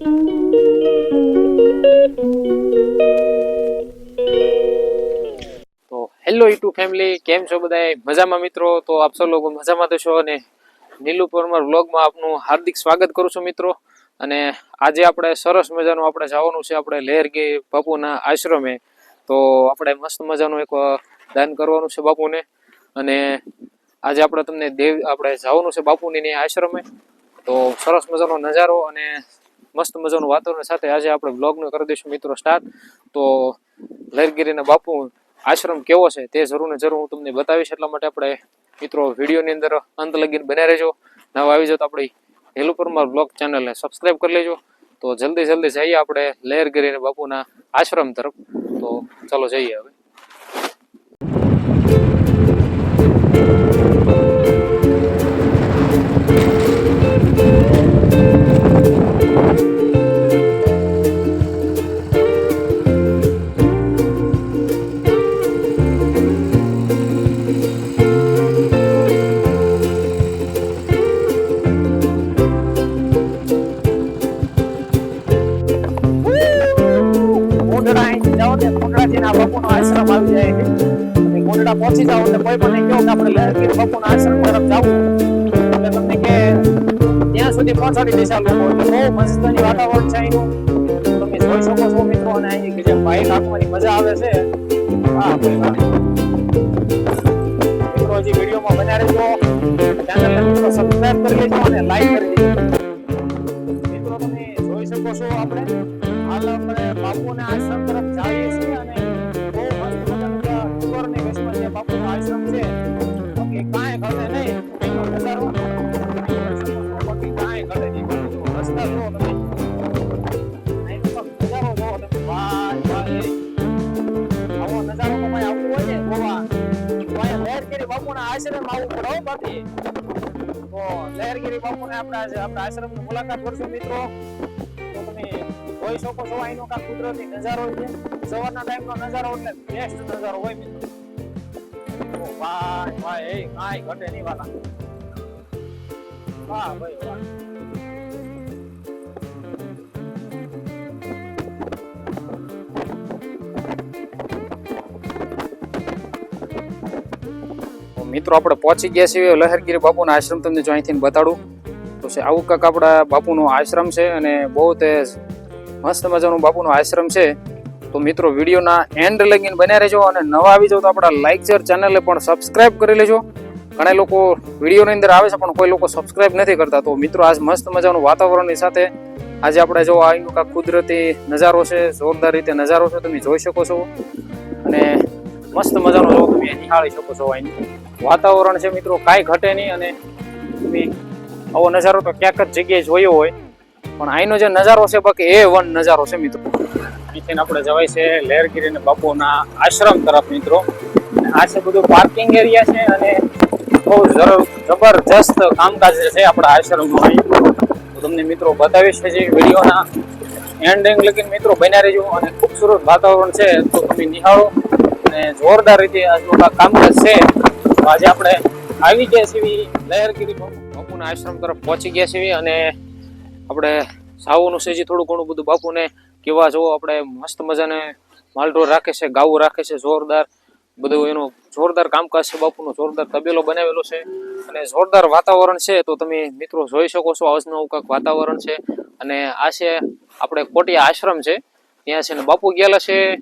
તો hello YouTube family કેમ છો બધા મજામાં મિત્રો? તો આપ સૌ લોકો મજામાં તો છો અને નીલુ પરમાર વ્લોગમાં આપનું હાર્દિક સ્વાગત કરું છું મિત્રો. અને આજે આપણે સરસ મજાનું આપણે જવાનું છે આપણે લહેરગી બાપુના આશ્રમે. તો આપણે મસ્ત મજાનું એક દાન કરવાનું છે બાપુને. અને આજે આપણે તમને દેવ, આપણે જવાનું છે બાપુની આશ્રમે. તો સરસ મજાનો નજારો અને મસ્ત મજાનું વાતાવરણ સાથે આજે આપણે બ્લોગનું કરી દઈશું મિત્રો સ્ટાર્ટ તો લહેરગીરીના બાપુ, આશ્રમ કેવો છે તે જરૂર ને જરૂર હું તમને બતાવીશ. એટલા માટે આપણે મિત્રો વિડીયોની અંદર અંત લગીને બન્યા રહેજો. નવા આવી જાઓ તો આપણી હેલુ પરમાર બ્લોગ ચેનલને સબસ્ક્રાઈબ કરી લેજો. તો જલ્દી જલ્દી જઈએ આપણે લહેરગીરીના બાપુના આશ્રમ તરફ. તો ચાલો જઈએ હવે. પહોંચી જાઓ એટલે કોઈ પણ કહો કે આપણે લહેરગીર બાપુનો આશ્રમ તરફ જવું એટલે તમને કે ત્યાં સુધી પહોંચાડી દેશે લોકો એટલે બહુ મસ્તની વાતાવરણ છે અહીંનું. તમે જોઈ શકો છો મિત્રો, અને અહીં કે જે બાઈક હાંકવાની મજા આવે છે. ભાઈ વાહ. મિત્રો, હજી વિડીયોમાં બન્યા રહેજો. ચેનલને મિત્રો સબસ્ક્રાઇબ કરી લેજો અને લાઈક કરી દેજો. મિત્રો, તમે જોઈ શકો છો આપણે. હાલ આપણે બાપુના આશ્રમ તરફ આશ્રમ આવવું પડે બાકી તો લહેરગીરી બાપુને આપણે આપણા આશ્રમની મુલાકાત કરશું મિત્રો. તો તમે જોઈ શકો છો અહીંનો કા કુદરતી નજારો છે. સવારના ટાઈમનો નજારો એટલે બેસ્ટ નજારો હોય મિત્રો. ઓ ભાઈ વાહ, એ કાંઈ ઘટે નહીં વાલા. વાહ, ભાઈ, વાહ. મિત્રો, આપણે પહોંચી ગયા છીએ લહેરગીરી બાપુના આશ્રમ. તમને જો અહીંથી બતાડું, તો છે આવું કાંક આપણા બાપુનો આશ્રમ છે અને બહુ તે મસ્ત મજાનું બાપુનો આશ્રમ છે. તો મિત્રો, વિડીયોના એન્ડ લગીને બન્યા રહેજો અને નવા આવી જાવ તો આપણા લાઈક શેર ચેનલને પણ સબસ્ક્રાઇબ કરી લેજો. ઘણા લોકો વિડીયોની અંદર આવે છે, પણ કોઈ લોકો સબસ્ક્રાઇબ નથી કરતા. તો મિત્રો, આજ મસ્ત મજાનું વાતાવરણની સાથે આજે આપણે જો આ કાંક કુદરતી નજારો છે, જોરદાર રીતે નજારો છે, તમે જોઈ શકો છો. અને મસ્ત મજાનો જો તમે નિહાળી શકો છો અહીંનું વાતાવરણ છે મિત્રો કાંઈ ઘટે નહીં અને તમે આવો નજારો તો ક્યાંક જ જગ્યાએ જોયો હોય. પણ અહીંનો જે નજારો છે બાકી એ વન નજારો છે મિત્રો. અહીંથી આપણે જવાય છે લહેરગીરી અને બાપુના આશ્રમ તરફ મિત્રો. આ છે બધું પાર્કિંગ એરિયા છે અને બહુ જબરજસ્ત કામકાજ છે આપણા આશ્રમનું અહીં. તમને મિત્રો બતાવીશ હજી વિડીયોના. એન્ડિંગ લગીને મિત્રો બન્યા રહેજો અને ખૂબસૂરત વાતાવરણ છે તો તમે નિહાળો. અને જોરદાર રીતે આજનું કામકાજ છે. આજે આપણે આવી ગયા છીએ લહેરગીરી બાપુ- બાપુના આશ્રમ તરફ પહોંચી ગયા છીએ અને આપણે સાવનું છે જે થોડું ઘણું બધું બાપુને કેવા જોવો, આપણે મસ્ત મજાને માલઢોર રાખે છે, ગાવું રાખે છે, જોરદાર બધું એનું જોરદાર કામકાજ છે બાપુનો, જોરદાર તબેલો બનાવેલો છે અને જોરદાર વાતાવરણ છે. તો તમે મિત્રો જોઈ શકો છો, આજનું કાંઈક વાતાવરણ છે અને આ છે આપણે કોટિયા આશ્રમ છે. ત્યાં છે ને બાપુ ગયેલા છે.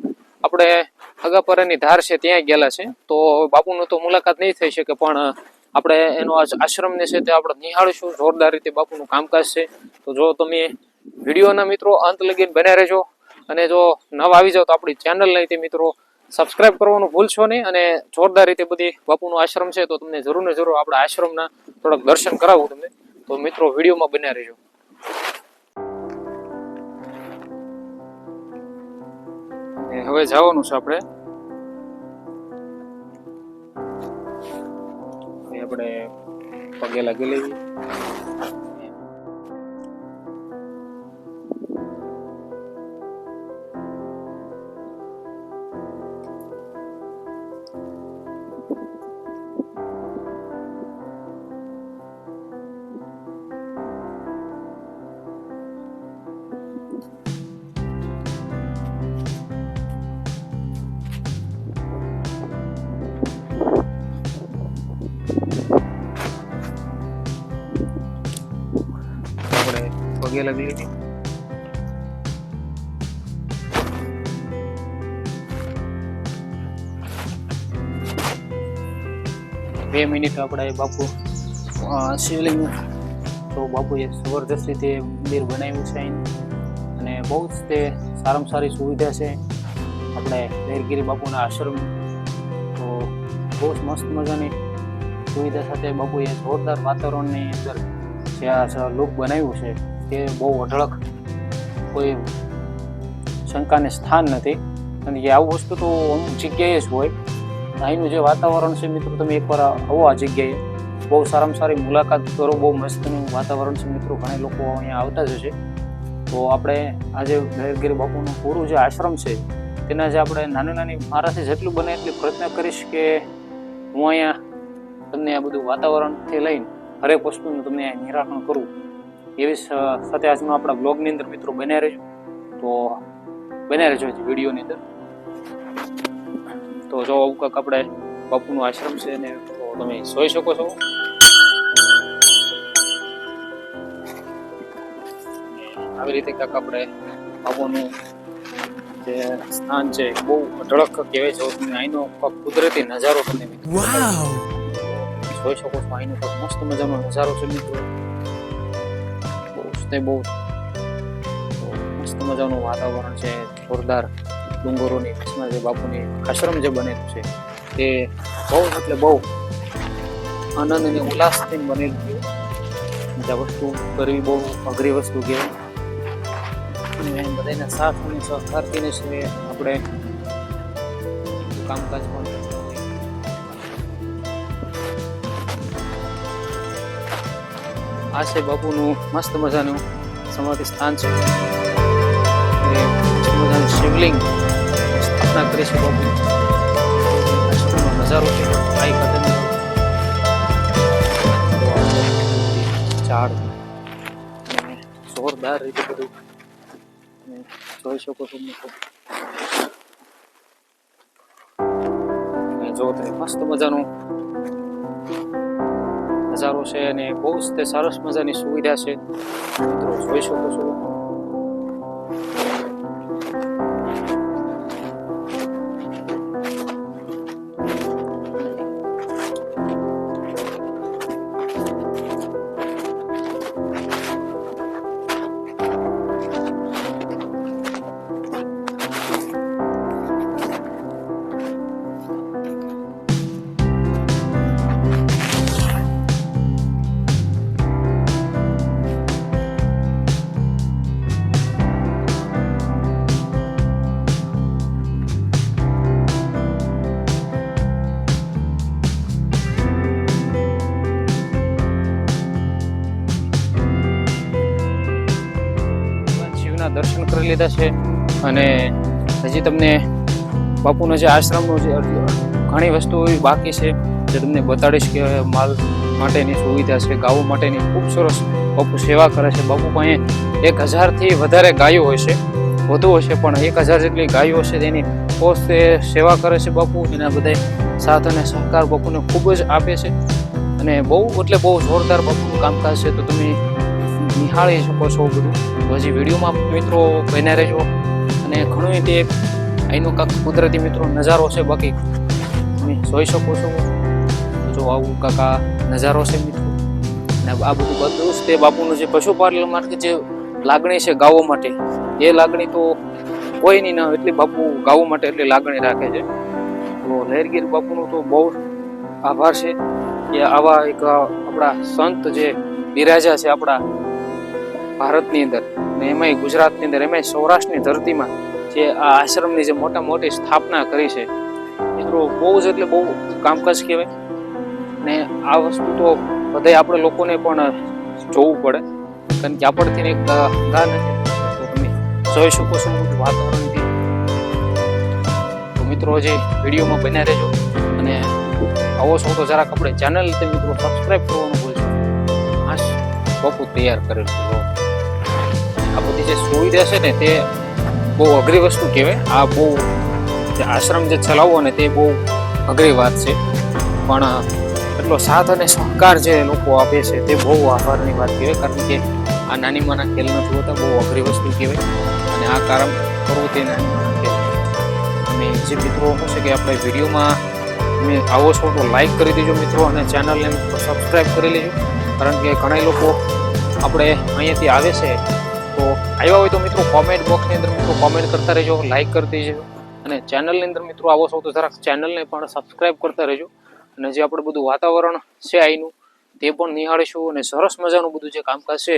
આપણે હગાપરાની ધાર છે, ત્યાં ગયેલા છે. તો બાપુનો તો મુલાકાત નહીં થઈ શકે, પણ આપણે એનો આશ્રમને છે તે આપણે નિહાળીશું. જોરદાર રીતે બાપુનું કામકાજ છે. તો જો તમે વિડીયોના મિત્રો અંત લગીને બન્યા રહેજો. અને જો નવા આવી જાઓ તો આપણી ચેનલ તે મિત્રો સબસ્ક્રાઇબ કરવાનું ભૂલશો નહીં. અને જોરદાર રીતે બધી બાપુનો આશ્રમ છે તો તમને જરૂર ને જરૂર આપણા આશ્રમના થોડાક દર્શન કરાવું તમને. તો મિત્રો વિડીયોમાં બન્યા રહેજો. હવે જવાનું છે આપણે. આપણે પગે લાગી લઈએ. પગે લગલી હતી. બે મિનિટ આપણા એ બાપુ શિવલિંગ. તો બાપુએ જબરદસ્ત તે મંદિર બનાવ્યું છે અને બહુ જ તે સારામાં સારી સુવિધા છે આપણે લહેરગીરી બાપુના આશ્રમ તો બહુ જ મસ્ત મજાની સુવિધા સાથે બાપુએ જોરદાર વાતાવરણની અંદર જે આ લોક બનાવ્યું છે. તે બહુ અઢળક કોઈ શંકાને સ્થાન નથી. અને એ આવું વસ્તુ તો અમુક જગ્યાએ જ હોય. અહીંનું જે વાતાવરણ છે મિત્રો, તમે એકવાર આવો આ જગ્યાએ. બહુ સારામાં સારી મુલાકાત કરો, બહુ મસ્તનું વાતાવરણ છે મિત્રો. ઘણા લોકો અહીંયા આવતા જ હશે. તો આપણે આજે લહેરગીરી બાપુનું પૂરું જે આશ્રમ છે, તેના જે આપણે નાની નાની મારાથી જેટલું બને એટલી પ્રયત્ન કરીશ કે હું અહીંયા તમને આ બધું વાતાવરણથી લઈને હરેક વસ્તુનું તમને અહીંયા નિરાકરણ કરું. એવી સાથે આજનો આપણા બ્લોગની અંદર મિત્રો બન્યા રહેજો. તો બન્યા રહેજો વિડીયોની અંદર. તો જો આવું કાંક આપણે બાપુનું આશ્રમ છે ને તો તમે જોઈ શકો છો. આવી રીતે કાંક આપણે બાપુનું જે સ્થાન છે બહુ અઢળક કહેવાય છે. તમે અહીંનો કુદરતી નજારો તમને જોઈ શકો છો. અહીંનો મસ્ત મજાનો નજારો છે મિત્રો. બહુ તે બહુ મસ્ત મજાનું વાતાવરણ છે, જોરદાર ડુંગરોની વચમાં જે બાપુની આશ્રમ જે બનેલું છે તે બહુ એટલે બહુ આનંદ અને ઉલ્લાસથી બનેલું છે. બીજા વસ્તુ કરવી બહુ અઘરી વસ્તુ કહેવાય. અને બધાના સાથ અને સહકારથી છે, આપણે કામકાજ પણ આ છે બાપુનું મસ્ત મજાનું સમાધિ સ્થાન છે. મજાનું શિવલિંગ સ્થાપના કરી છે બાપુ. નજારો છે. આઈ ખાતે ઝાડ. જોરદાર રીતે બધું જોઈ શકો છો મિત્રો. જો મસ્ત મજાનું નજારો છે અને બહુ જ તે સરસ મજાની સુવિધા છે. મિત્રો જોઈ શકો છો. દર્શન છે અને હજી તમને બાપુનો જે આશ્રમનો જે ઘણી વસ્તુઓ એવી બાકી છે જે તમને બતાડીશ કે માલ માટેની સુવિધા છે ગાયો માટેની ખૂબ સરસ બાપુ સેવા કરે છે. બાપુ પાસે એક હજારથી વધારે ગાયો હોય છે, વધુ હશે પણ એક હજાર જેટલી ગાયો હશે તેની પોસ્ટ સેવા કરે છે બાપુ. એના બધા સાથ અને સહકાર બાપુને ખૂબ જ આપે છે અને બહુ, એટલે બહુ જોરદાર બાપુનું કામકાજ છે. તો તમે નિહાળી શકો છો બધું. હજી વિડીયોમાં મિત્રો બન્યા રહેજો. અને ઘણું તે અહીંનો કાંક કુદરતી મિત્રો નજારો છે બાકી તમે જોઈ શકો છો. જો આવું કાકા નજારો છે મિત્રો. અને આ બધું બધું જ તે બાપુનું જે પશુપાલન માટે જે લાગણી છે ગાવો માટે, એ લાગણી તો કોઈની ના એટલી બાપુ ગાવો માટે એટલી લાગણી રાખે છે. તો લહેરગીર બાપુનો તો બહુ આભાર છે કે આવા એક આપણા સંત જે બિરાજા છે આપણા ભારતની અંદર ને એમાંય ગુજરાતની અંદર, એમાંય સૌરાષ્ટ્રની ધરતીમાં જે આ આશ્રમની જે મોટા મોટી સ્થાપના કરી છે મિત્રો બહુ જ એટલે બહુ કામકાજ કહેવાય. ને આ વસ્તુ તો બધાય આપણે લોકોને પણ જોવું પડે, કારણ કે આપણથી એક ગા નથી જોઈ શકો છો વાતાવરણથી. તો મિત્રો હજી વિડીયોમાં બન્યા રહેજો. અને આવો છો તો જરાક આપણે ચેનલ મિત્રો સબસ્ક્રાઈબ કરવાનું ભૂલશો બાપુ, તૈયાર કરેલું જો. આ બધી જે સુવિધા છે ને તે બહુ અઘરી વસ્તુ કહેવાય. આ બહુ જે આશ્રમ જે ચલાવવો ને તે બહુ અઘરી વાત છે. પણ એટલો સાથ અને સહકાર જે લોકો આપે છે તે બહુ આભારની વાત કહેવાય, કારણ કે આ નાની માના ખેલ નથી હોતા, બહુ અઘરી વસ્તુ કહેવાય. અને આ કારણ કરવું તે નાની માના ખેલ અને જે મિત્રો શું કે આપણે વિડીયોમાં તમે આવો છો તો લાઈક કરી દેજો મિત્રો અને ચેનલને સબસ્ક્રાઈબ કરી લેજો. કારણ કે ઘણા લોકો આપણે અહીંયાથી આવે છે તો આવ્યા હોય તો મિત્રો કોમેન્ટ બોક્સની અંદર મિત્રો કોમેન્ટ કરતા રહેજો લાઈક કરતી જજો અને ચેનલની અંદર મિત્રો આવો છો તો જરાક ચેનલને પણ સબસ્ક્રાઈબ કરતા રહેજો. અને જે આપણે બધું વાતાવરણ છે અહીંનું તે પણ નિહાળીશું અને સરસ મજાનું બધું જે કામકાજ છે,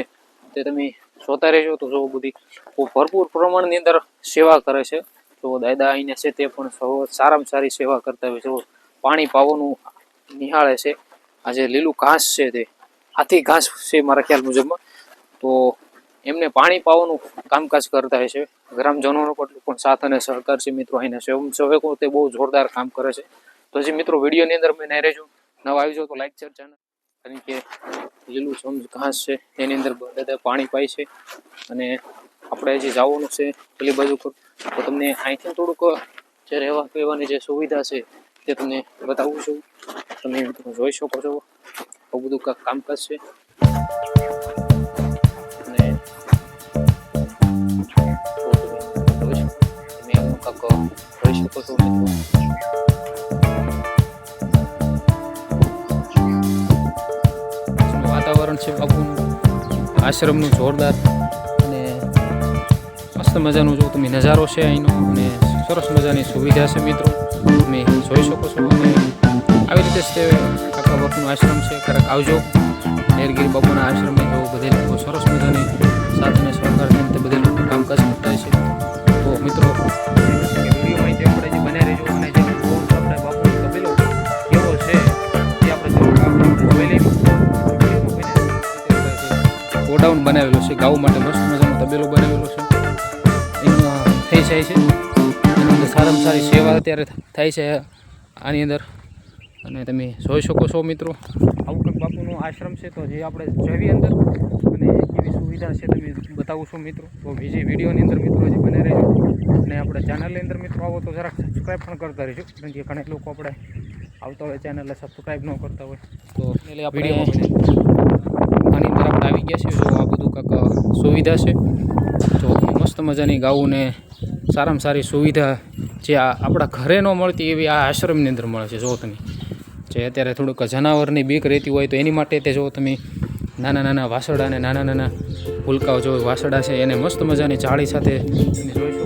તે તમે જોતા રહેજો. તો જો બધી ભરપૂર પ્રમાણની અંદર સેવા કરે છે. તો દાદા અહીંને છે તે પણ સારામાં સારી સેવા કરતા હોય છે. પાણી પાવાનું નિહાળે છે. આ જે લીલું ઘાસ છે તે. હાથી ઘાસ છે મારા ખ્યાલ મુજબમાં. તો એમને પાણી પાવાનું કામકાજ કરતા હોય છે. ગ્રામજનોનો પણ સાથ અને સહકાર છે મિત્રો અહીંના સ્વયંસેવકો તે બહુ જોરદાર કામ કરે છે. તો જે મિત્રો વિડીયોની અંદર મેં નહીં રહેજો. નવા આવી જાઓ તો લાઈક શેર ચેનલ કારણ કે લીલું સમજ ઘાસ છે તેની અંદર બધા પાણી પાય છે. અને આપણે જે જવાનું છે પેલી બાજુ તો તમને અહીંથી થોડુંક જે રહેવા પીવાની જે સુવિધા છે તે તમને બતાવું છું. તમે જોઈ શકો છો. આવું બધું કામકાજ છે. કાંઈક જોઈ શકો છો મિત્રો વાતાવરણ છે બાપુનું આશ્રમનું જોરદાર અને મસ્ત મજાનું જો તમે નજારો છે અહીંનો અને સરસ મજાની સુવિધા છે મિત્રો તમે જોઈ શકો છો અને આવી રીતે જ તે કાકા બાપુનું આશ્રમ છે ક્યારેક આવજો નેરગીરી બાપુના આશ્રમે જો બધે લોકો સરસ મજાની સાથે અને ગોડાઉન બનાવેલું છે. ગાઉ માટે મસ્ત મજાનું તબેલો બનાવેલો છે. એમાં થઈ જાય છે. એની અંદર સારામાં સારી સેવા અત્યારે થાય છે આની અંદર. અને તમે જોઈ શકો છો મિત્રો. આવું કંઈક બાપુનો આશ્રમ છે તો જે આપણે જવી અંદર. અને એવી સુવિધા છે તમે બતાવું છું મિત્રો. તો બીજી વિડીયોની અંદર મિત્રો જે બને રહેજો. અને આપણે ચેનલની અંદર મિત્રો આવો તો જરાક સબસ્ક્રાઈબ પણ કરતા રહીશું કારણ કે ઘણા લોકો આપણે આવતા હોય ચેનલને સબસ્ક્રાઈબ ન કરતા હોય. તો આની અંદર આપણે આવી ગયા છીએ જો આ બધું કાંક સુવિધા છે. તો મસ્ત મજાની ગાઉને સારામાં સારી સુવિધા જે આપણા ઘરે ન મળતી એવી આ આશ્રમની અંદર મળે છે. જો તમે જે અત્યારે થોડુંક જનાવરની બીક રહેતી હોય તો એની માટે તે જો તમે નાના નાના વાસડા અને નાના નાના ફૂલકાઓ જો વાસડા છે એને મસ્ત મજાની જાળી સાથે જોઈ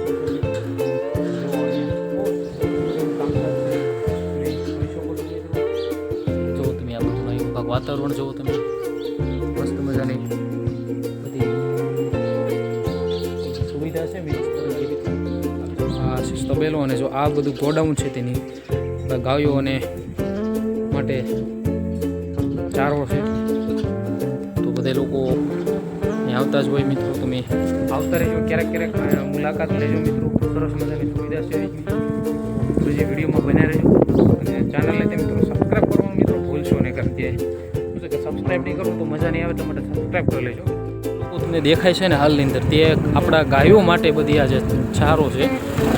આ બધું ગોડાઉન છે તેની. ગાયોને માટે ચારો છે. તો બધા લોકો આવતા જ હોય મિત્રો. તમે આવતા રહેજો, ક્યારેક ક્યારેક મુલાકાત લેજો મિત્રો. સરસ મજાની સુવિધા છે બીજી વિડીયોમાં બન્યા રહેજો. અને ચેનલને તે મિત્રો સબસ્ક્રાઈબ કરવાનું મિત્રો ભૂલશો નહીં, કારણ કે સબસ્ક્રાઈબ નહીં કરો તો મજા નહીં આવે, તો માટે સબસ્ક્રાઈબ કરી લેજો. તમને દેખાય છે ને હાલની અંદર, તે આપણા ગાયો માટે બધી આ જે ચારો છે,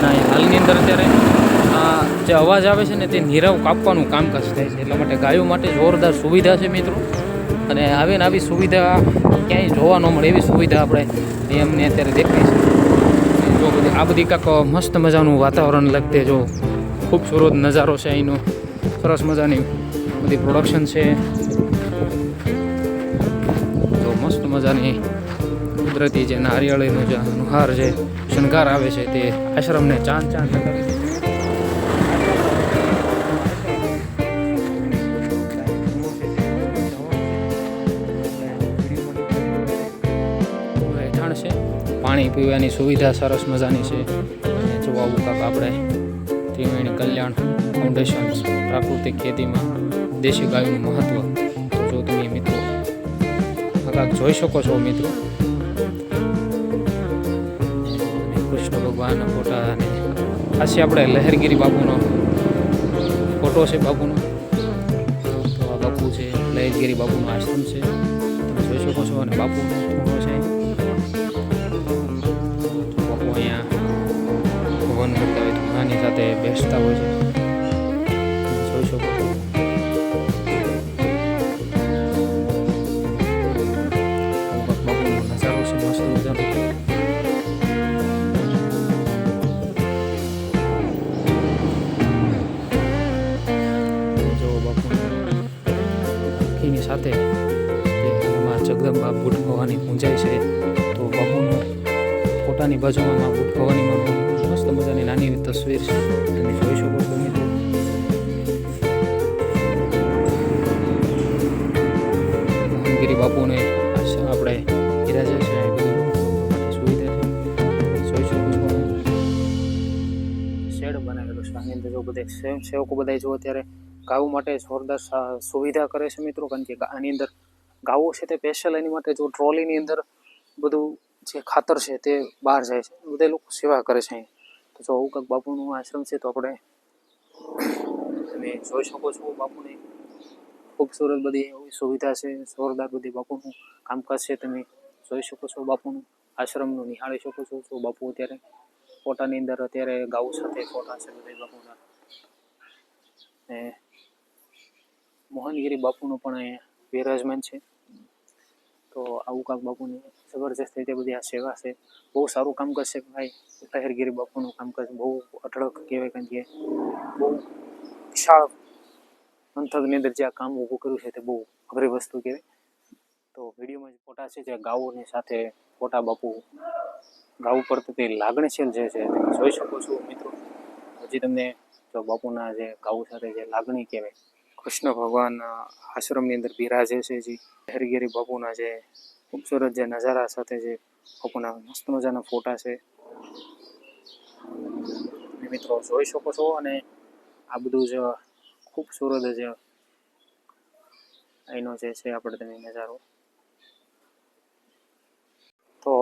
અને હાલની અંદર અત્યારે આ જે અવાજ આવે છે ને તે નીરવ કાપવાનું કામકાજ થાય છે, એટલા માટે ગાયો માટે જોરદાર સુવિધા છે મિત્રો. અને આવે ને આવી સુવિધા ક્યાંય જોવા ન મળે એવી સુવિધા આપણે એમને અત્યારે દેખાય છે. જો બધી, આ બધી કાંક મસ્ત મજાનું વાતાવરણ લગતે જો ખૂબસૂરત નજારો છે અહીંનો. સરસ મજાની બધી પ્રોડક્શન છે. મસ્ત મજાની કુદરતી જે નારિયેળીનો જે અનુહાર જે શણગાર આવે છે તે આશ્રમને ચાંદ ચાંદ લગાવે છે. પાણી પીવાની સુવિધા સરસ મજાની છે. જોવા આવું આપણે ત્રિવેણી કલ્યાણ ફાઉન્ડેશન પ્રાકૃતિક ખેતીમાં દેશી ગાયનું મહત્ત્વ જો તમે મિત્રો આ જોઈ શકો છો મિત્રો કૃષ્ણ ફોટા અને ખાસી આપણે લહેરગીરી બાપુનો ફોટો છે બાપુનો. તો આ બાપુ છે, લહેરગીરી બાપુનો આશ્રમ છે. તમે જોઈ શકો છો, અને બાપુનો છે. બાપુ અહીંયા ભગવાન કરતા હોય તો ઘણાની સાથે બેસતા હોય છે. જોઈ શકો છો. આશ- આપણે બિરાજે છે એ બધું સુવિધા છે. જોઈ શકો છો? શેડ બનાવેલો છે. આની અંદર જો બધા સ્વયં સેવકો બધા જો અત્યારે ગાવું માટે જોરદાર સુવિધા કરે છે મિત્રો. કારણ કે આની અંદર ગાવો છે તે સ્પેશિયલ એની માટે જો ટ્રોલીની અંદર બધું જે ખાતર છે તે બહાર જાય છે. બધા લોકો સેવા કરે છે અહીં. તો જો આવું કંઈક બાપુનું આશ્રમ છે તો આપણે તમે જોઈ શકો છો બાપુની. ખૂબસૂરત બધી સુવિધા છે, જોરદાર બધી બાપુનું કામકાજ છે, તમે જોઈ શકો છો બાપુનું આશ્રમનું, નિહાળી શકો છો, જો બાપુ અત્યારે ફોટાની અંદર અત્યારે ગાઉ સાથે ફોટા છે બધા બાપુના. ને મોહનગીરી બાપુનું પણ અહીંયા બિરાજમાન છે. તો આવું કાંક બાપુની જબરજસ્ત રીતે બધી આ સેવા છે. બહુ સારું કામકાજ છે ભાઈ. લહેરગીરી બાપુનું કામકાજ બહુ અઢળક કહેવાય કારણ કે બહુ વિશાળ પંથકની અંદર જે આ કામ ઊભું કર્યું છે તે બહુ અઘરી વસ્તુ કહેવાય. તો વિડીયોમાં જે ફોટા છે, જે ગાઉની સાથે ફોટા બાપુ ગાવું તે લાગણીશીલ જે છે તમે જોઈ શકો છો મિત્રો. હજી તમને જો બાપુના જે ગાઉ સાથે જે લાગણી કહેવાય, કૃષ્ણ ભગવાન આશ્રમની અંદર બિરાજે છે જે હરિગીરી બાપુના જે ખૂબસૂરત જે નજારા સાથે જે બાપુના મસ્ત મજાના ફોટા છે. મિત્રો જોઈ શકો છો અને આ બધું જ ખૂબસૂરત જ અહીંનો જે છે આપણે તમે નજારો. તો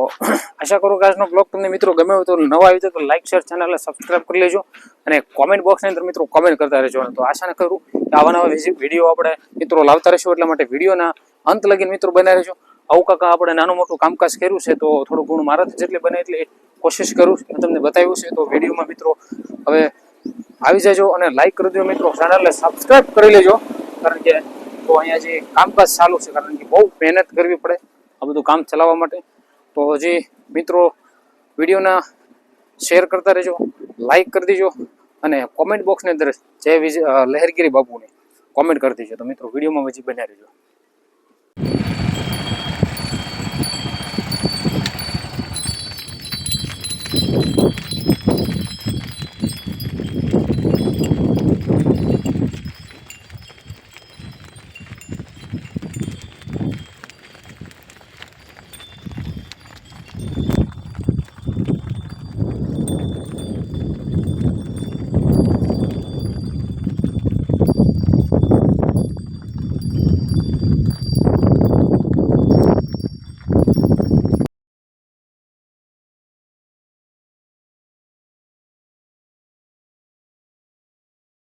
આશા કરું કે આજનો બ્લોગ તમને મિત્રો ગમે હોય તો નવા આવી તો લાઈક શેર ચેનલને સબસ્ક્રાઇબ કરી લેજો અને કોમેન્ટ બોક્સની અંદર મિત્રો કોમેન્ટ કરતા રહેજો. તો આશા ને કરું કે આવા નવા વીડિયો આપણે મિત્રો લાવતા રહીશું એટલા માટે વિડીયોના અંત લગીને મિત્રો બનાવી રહેજો. આવું કાકા આપણે નાનું મોટું કામકાજ કર્યું છે તો થોડું ઘણું મારાથી જેટલી બને એટલી કોશિશ કરું છું. તમને બતાવ્યું છે તો વિડીયોમાં મિત્રો હવે આવી જજો અને લાઈક કરી દો મિત્રો. ચેનલને સબસ્ક્રાઇબ કરી લેજો. કારણ કે તો અહીંયા જે કામકાજ ચાલુ છે, કારણ કે બહુ મહેનત કરવી પડે આ બધું કામ ચલાવવા માટે. તો હજી મિત્રો વિડીયોના શેર કરતા રહેજો લાઈક કરી દેજો અને કોમેન્ટ બોક્સની અંદર જય વિજય લહેરગીરી બાપુને કોમેન્ટ કરી દેજો. તો મિત્રો વિડીયોમાં હજી બન્યા રહેજો.